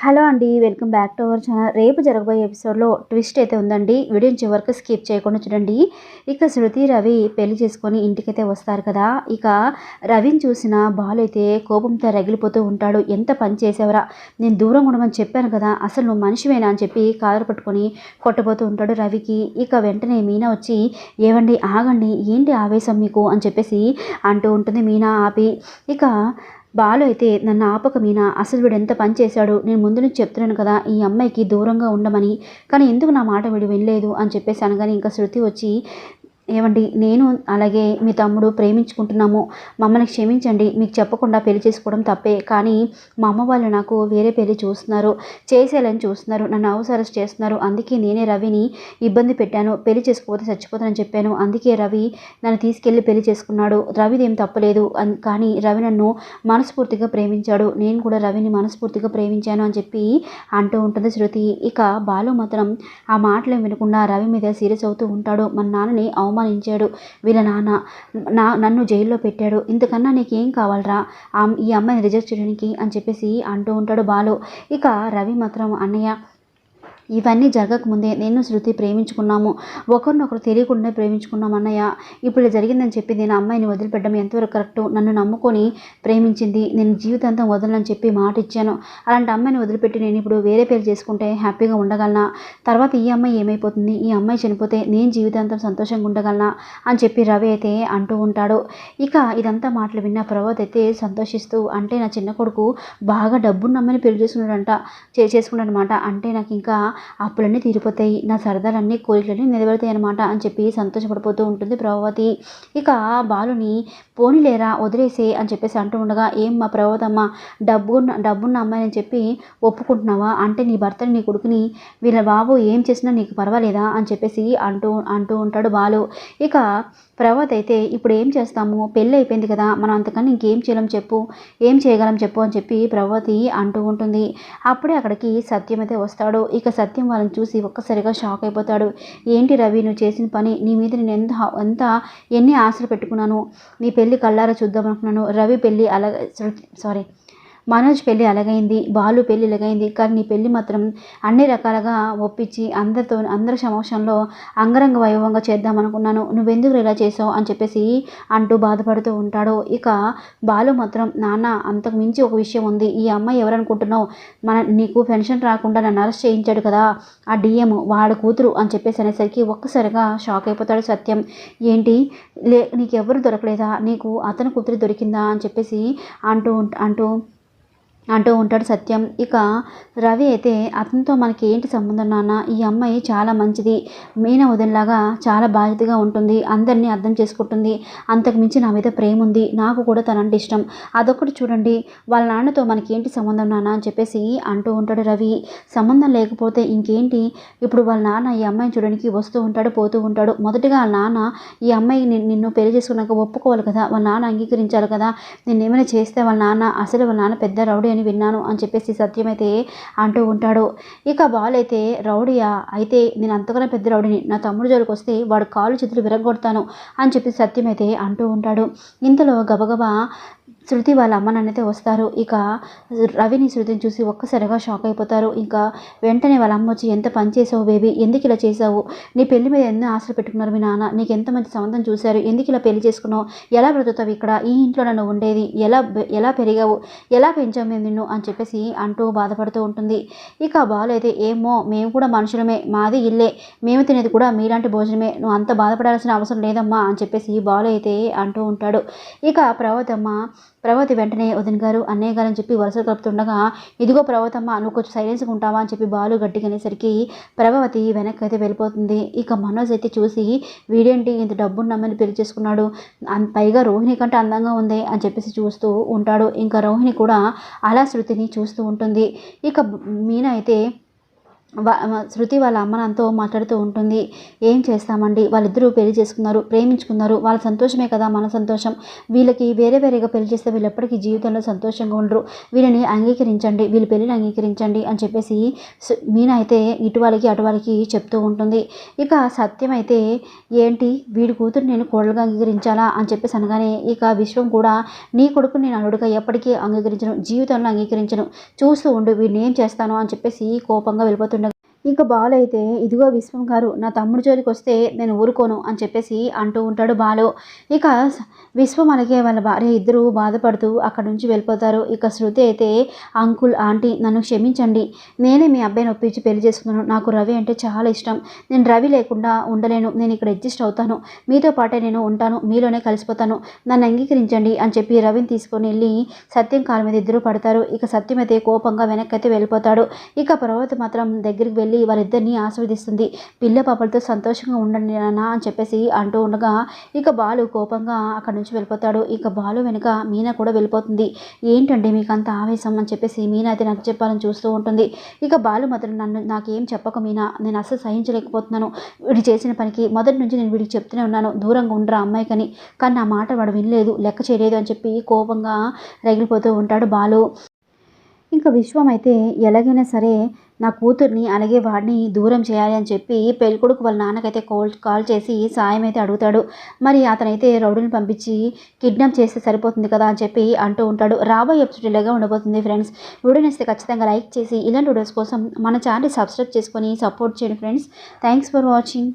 Hello అండి welcome back to our channel. రేపు జరగబోయే ఎపిసోడ్లో ట్విస్ట్ అయితే ఉందండి. వీడియోని చివరికి స్కిప్ చేయకుండా చూడండి. ఇక శృతి రవి పెళ్ళి చేసుకొని ఇంటికైతే వస్తారు కదా. ఇక రవిని చూసిన బాలు అయితే కోపంతో రగిలిపోతూ ఉంటాడు. ఎంత పని చేసేవరా? నేను దూరం ఉండమని చెప్పాను కదా. అసలు నువ్వు మనిషివేనా? అని చెప్పి కాదరు పట్టుకొని కొట్టబోతూ ఉంటాడు రవికి. ఇక వెంటనే మీనా వచ్చి ఏవండి ఆగండి. ఏంటి ఆవేశం మీకు? అని చెప్పేసి అంటూ ఉంటుంది మీనా ఆపి. ఇక బాలు అయితే నన్ను ఆపక మీనా అసలు వీడు ఎంత పని చేశాడు నేను ముందు నుంచి చెప్తున్నాను కదా ఈ అమ్మాయికి దూరంగా ఉండమని. కానీ ఎందుకు నా మాట వీడు వినలేదు అని చెప్పేసి అనగానే ఇంకా శృతి వచ్చి ఏమండి నేను అలాగే మీ తమ్ముడు ప్రేమించుకుంటున్నాము. మమ్మల్ని క్షమించండి మీకు చెప్పకుండా పెళ్ళి చేసుకోవడం తప్పే. కానీ మా అమ్మ వాళ్ళు నాకు వేరే పెళ్ళి చూస్తున్నారు చేసేయాలని చూస్తున్నారు నన్ను అవసరస్ చేస్తున్నారు. అందుకే నేనే రవిని ఇబ్బంది పెట్టాను పెళ్ళి చేసుకోకపోతే చచ్చిపోతానని చెప్పాను. అందుకే రవి నన్ను తీసుకెళ్ళి పెళ్ళి చేసుకున్నాడు. రవిది ఏం తప్పలేదు కానీ రవి నన్ను మనస్ఫూర్తిగా ప్రేమించాడు. నేను కూడా రవిని మనస్ఫూర్తిగా ప్రేమించాను అని చెప్పి అంటూ ఉంటుంది శృతి. ఇక బాలు మాత్రం ఆ మాటలు వినకుండా రవి మీద సీరియస్ అవుతూ ఉంటాడు. మన నాన్నని అవమానించాడు. వీళ్ళ నాన్న నా నన్ను జైల్లో పెట్టాడు. ఇంతకన్నా నీకేం కావాలరా? ఆ ఈ అమ్మాయిని రిజెక్ట్ చేయడానికి అని చెప్పేసి అంటూ ఉంటాడు బాలు. ఇక రవి మాత్రం అన్నయ్య ఇవన్నీ జరగకముందే. నేను శృతి ప్రేమించుకున్నాము. ఒకరినొకరు తెలియకుండా ప్రేమించుకున్నాం అన్నయ్య. ఇప్పుడు జరిగిందని చెప్పి నేను అమ్మాయిని వదిలిపెట్టడం ఎంతవరకు కరెక్టు? నన్ను నమ్ముకొని ప్రేమించింది. నేను జీవితాంతం వదలని చెప్పి మాట ఇచ్చాను. అలాంటి అమ్మాయిని వదిలిపెట్టి నేను ఇప్పుడు వేరే పేరు చేసుకుంటే హ్యాపీగా ఉండగలనా? తర్వాత ఈ అమ్మాయి ఏమైపోతుంది? ఈ అమ్మాయి చనిపోతే నేను జీవితాంతం సంతోషంగా ఉండగలనా? అని చెప్పి రవి అయితే అంటూ ఉంటాడు. ఇక ఇదంతా మాటలు విన్న ప్రభాత్ అయితే సంతోషిస్తూ అంటే నా చిన్న కొడుకు బాగా డబ్బున్న అమ్మాయిని పెళ్ళి చేసుకున్నాడంట. చే చేసుకున్నాడు అనమాట అంటే నాకు ఇంకా అప్పులన్నీ తీరిపోతాయి. నా సరదాలన్నీ కోరికలన్నీ నిలబెడతాయి అనమాట అని చెప్పి సంతోషపడిపోతూ ఉంటుంది ప్రభావతి. ఇక బాలుని పోనీలేరా వదిలేసే అని చెప్పేసి అంటూ ఉండగా ఏం మా ప్రభావతమ్మ డబ్బు డబ్బున్న అమ్మాయి అని చెప్పి ఒప్పుకుంటున్నావా? అంటే నీ భర్తని నీ కొడుకుని వీళ్ళ బాబు ఏం చేసినా నీకు పర్వాలేదా? అని చెప్పేసి అంటూ అంటూ ఉంటాడు బాలు. ఇక ప్రభాత్ అయితే ఇప్పుడు ఏం చేస్తాము? పెళ్ళి అయిపోయింది కదా మనం అంతకన్నా ఇంకేం చేయలేం చెప్పు ఏం చేయగలం చెప్పు అని చెప్పి ప్రభావతి అంటూ ఉంటుంది. అప్పుడే అక్కడికి సత్యం అయితే వస్తాడు. ఇక సత్యం సత్యం వాళ్ళని చూసి ఒక్కసారిగా షాక్ అయిపోతాడు. ఏంటి రవి నువ్వు చేసిన పని? నీ మీద నేను ఎంత ఎంత ఎన్ని ఆశలు పెట్టుకున్నాను? నీ పెళ్ళి కళ్ళారా చూద్దాం అనుకున్నాను రవి పెళ్ళి అలా సారీ మనోజ్ పెళ్ళి అలాగైంది బాలు పెళ్ళి అలగైంది కానీ నీ పెళ్ళి మాత్రం అన్ని రకాలుగా ఒప్పించి అందరితో అందరి సమక్షంలో అంగరంగ వైభవంగా చేద్దాం అనుకున్నాను. నువ్వెందుకు ఇలా చేసావు? అని చెప్పేసి అంటూ బాధపడుతూ ఉంటాడు. ఇక బాలు మాత్రం నాన్న అంతకు మించి ఒక విషయం ఉంది. ఈ అమ్మాయి ఎవరనుకుంటున్నావు? మన నీకు పెన్షన్ రాకుండా నన్ను అరెస్ట్ చేయించాడు కదా? ఆ డిఎం వాడు కూతురు అని చెప్పేసి అనేసరికి ఒక్కసారిగా షాక్ అయిపోతాడు సత్యం. ఏంటి? లే నీకు ఎవరు దొరకలేదా? నీకు అతని కూతురు దొరికిందా? అని చెప్పేసి అంటూ అంటూ అంటూ ఉంటాడు సత్యం. ఇక రవి అయితే అతనితో మనకి ఏంటి సంబంధం నాన్న? ఈ అమ్మాయి చాలా మంచిది. మీన వదినలాగా చాలా బాధ్యతగా ఉంటుంది. అందరినీ అర్థం చేసుకుంటుంది. అంతకు మించి నా మీద ప్రేమ ఉంది. నాకు కూడా తనంటే ఇష్టం. అదొకటి చూడండి. వాళ్ళ నాన్నతో మనకి ఏంటి సంబంధం నాన్న? అని చెప్పేసి అంటూ ఉంటాడు రవి. సంబంధం లేకపోతే ఇంకేంటి? ఇప్పుడు వాళ్ళ నాన్న ఈ అమ్మాయిని చూడడానికి వస్తూ ఉంటాడు పోతూ ఉంటాడు. మొదటిగా వాళ్ళ నాన్న ఈ అమ్మాయి నిన్ను నిన్ను పెళ్ళి చేసుకున్నాక ఒప్పుకోవాలి కదా. వాళ్ళ నాన్న అంగీకరించాలి కదా. నేను ఏమైనా చేస్తే వాళ్ళ నాన్న అసలు వాళ్ళ నాన్న పెద్ద రౌడీ అని విన్నాను అని చెప్పేసి సత్యమైతే అంటూ ఉంటాడు. ఇక బాల్ అయితే రౌడీయా అయితే నేను అంతకన్నా పెద్ద రౌడీని. నా తమ్ముడు జోలికి వస్తే వాడు కాలు చేతులు విరగొడతాను అని చెప్పి సత్యమైతే అంటూ ఉంటాడు. ఇంతలో గబగబా శృతి వాళ్ళ అమ్మ నాన్నైతే వస్తారు. ఇక రవిని శృతిని చూసి ఒక్కసారిగా షాక్ అయిపోతారు. ఇంకా వెంటనే వాళ్ళ అమ్మ వచ్చి ఎంత పని చేసావు బేబీ? ఎందుకు ఇలా చేసావు? నీ పెళ్ళి మీద ఎన్నో ఆశలు పెట్టుకున్నారు మీ నాన్న. నీకు ఎంత మంచి సంబంధం చూశారు? ఎందుకు ఇలా పెళ్ళి చేసుకున్నావు? ఎలా బ్రతుకుతావు ఇక్కడ? ఈ ఇంట్లో నన్ను ఉండేది. ఎలా ఎలా పెరిగావు? ఎలా పెంచాం మేము నిన్ను? అని చెప్పేసి అంటూ బాధపడుతూ ఉంటుంది. ఇక బాలు అయితే ఏమో మేము కూడా మనుషులమే. మాది ఇల్లే. మేము తినేది కూడా మీలాంటి భోజనమే. నువ్వు అంత బాధపడాల్సిన అవసరం లేదమ్మా అని చెప్పేసి బాలు అయితే అంటూ ఉంటాడు. ఇక ప్రవతమ్మ ప్రభావతి వెంటనే వదిన గారు అన్నయ్య గారు అని చెప్పి వరుస కలుపుతుండగా ఇదిగో ప్రభావతమ్మ నువ్వు కొంచెం సైలెన్స్గా ఉంటావా అని చెప్పి బాలు గట్టిగా అనేసరికి ప్రభావతి వెనక్కి అయితే వెళ్ళిపోతుంది. ఇక మనోజ్ అయితే చూసి వీడేంటి ఇంత డబ్బున్నామని పెళ్ళి చేసుకున్నాడు? పైగా రోహిణి కంటే అందంగా ఉంది అని చెప్పేసి చూస్తూ ఉంటాడు. ఇంకా రోహిణి కూడా అలా శృతిని చూస్తూ ఉంటుంది. ఇక మీనా అయితే శృతి వాళ్ళ అమ్మ నాన్నతో మాట్లాడుతూ ఉంటుంది. ఏం చేస్తామండి? వాళ్ళిద్దరూ పెళ్ళి చేసుకున్నారు ప్రేమించుకున్నారు. వాళ్ళ సంతోషమే కదా మన సంతోషం. వీళ్ళకి వేరే వేరేగా పెళ్ళి చేస్తే వీళ్ళు ఎప్పటికీ జీవితంలో సంతోషంగా ఉండరు. వీళ్ళని అంగీకరించండి వీళ్ళ పెళ్ళిని అంగీకరించండి అని చెప్పేసి మీన అయితే ఇటు వాళ్ళకి అటు వాళ్ళకి చెప్తూ ఉంటుంది. ఇక సత్యం అయితే ఏంటి? వీడి కూతురు నేను కోడలుగా అంగీకరించాలా? అని చెప్పేసి అనగానే ఇక విశ్వం కూడా నీ కొడుకు నేను అల్లుడుగా ఎప్పటికీ అంగీకరించను జీవితంలో అంగీకరించను. చూస్తూ ఉండు వీడిని ఏం చేస్తాను? అని చెప్పేసి కోపంగా వెళ్ళిపోతుంది ఇంకా బాలు అయితే ఇదిగో విశ్వం గారు నా తమ్ముడు జోలికి వస్తే నేను ఊరుకోను అని చెప్పేసి అంటూ ఉంటాడు బాలు. ఇక విశ్వం అలాగే వాళ్ళ భార్య ఇద్దరు బాధపడుతూ అక్కడ నుంచి వెళ్ళిపోతారు. ఇక శృతి అయితే అంకుల్ ఆంటీ నన్ను క్షమించండి. నేనే మీ అబ్బాయిని ఒప్పించి పెళ్ళి చేసుకున్నాను. నాకు రవి అంటే చాలా ఇష్టం. నేను రవి లేకుండా ఉండలేను. నేను ఇక్కడ అడ్జస్ట్ అవుతాను. మీతో పాటే నేను ఉంటాను. మీలోనే కలిసిపోతాను. నన్ను అంగీకరించండి అని చెప్పి రవిని తీసుకొని వెళ్ళి సత్యం కాళ్ళ మీద ఇద్దరు పడతారు. ఇక సత్యం అయితే కోపంగా వెనక్కి అయితే వెళ్ళిపోతాడు. ఇక పర్వత మాత్రం దగ్గరికి వెళ్ళి వారిద్దరిని ఆస్వాదిస్తుంది పిల్ల పాపలతో సంతోషంగా ఉండండి నాన్న అని చెప్పేసి అంటూ ఉండగా ఇక బాలు కోపంగా అక్కడి నుంచి వెళ్ళిపోతాడు. ఇక బాలు వెనుక మీనా కూడా వెళ్ళిపోతుంది. ఏంటండి మీకు అంత ఆవేశం అని చెప్పేసి మీనా అయితే నాకు చెప్పాలని చూస్తూ ఉంటుంది. ఇక బాలు మాత్రం నన్ను నాకేం చెప్పక మీనా. నేను అస్సలు సహించలేకపోతున్నాను. వీడు చేసిన పనికి మొదటి నుంచి నేను వీడికి చెప్తూనే ఉన్నాను. దూరంగా ఉండరా అమ్మాయికని. కానీ నా మాట వాడు వినలేదు. లెక్క చేయలేదు అని చెప్పి కోపంగా రగిలిపోతూ ఉంటాడు బాలు. ఇంకా విశ్వం అయితే ఎలాగైనా సరే నా కూతుర్ని అలాగే వాడిని దూరం చేయాలి అని చెప్పి పెళ్ళికొడుకు వాళ్ళ నాన్నకైతే కాల్ కాల్ చేసి సాయం అయితే అడుగుతాడు. మరి అతనైతే రౌడీని పంపించి కిడ్నాప్ చేస్తే సరిపోతుంది కదా అని చెప్పి అంటూ ఉంటాడు. రాబోయే ఎపిసోడ్ ఇలాగా ఉండబోతుంది ఫ్రెండ్స్. వీడియో నచ్చితే ఖచ్చితంగా లైక్ చేసి ఇలాంటి వీడియోస్ కోసం మన ఛానల్ సబ్స్క్రైబ్ చేసుకొని సపోర్ట్ చేయండి ఫ్రెండ్స్. Thanks for watching.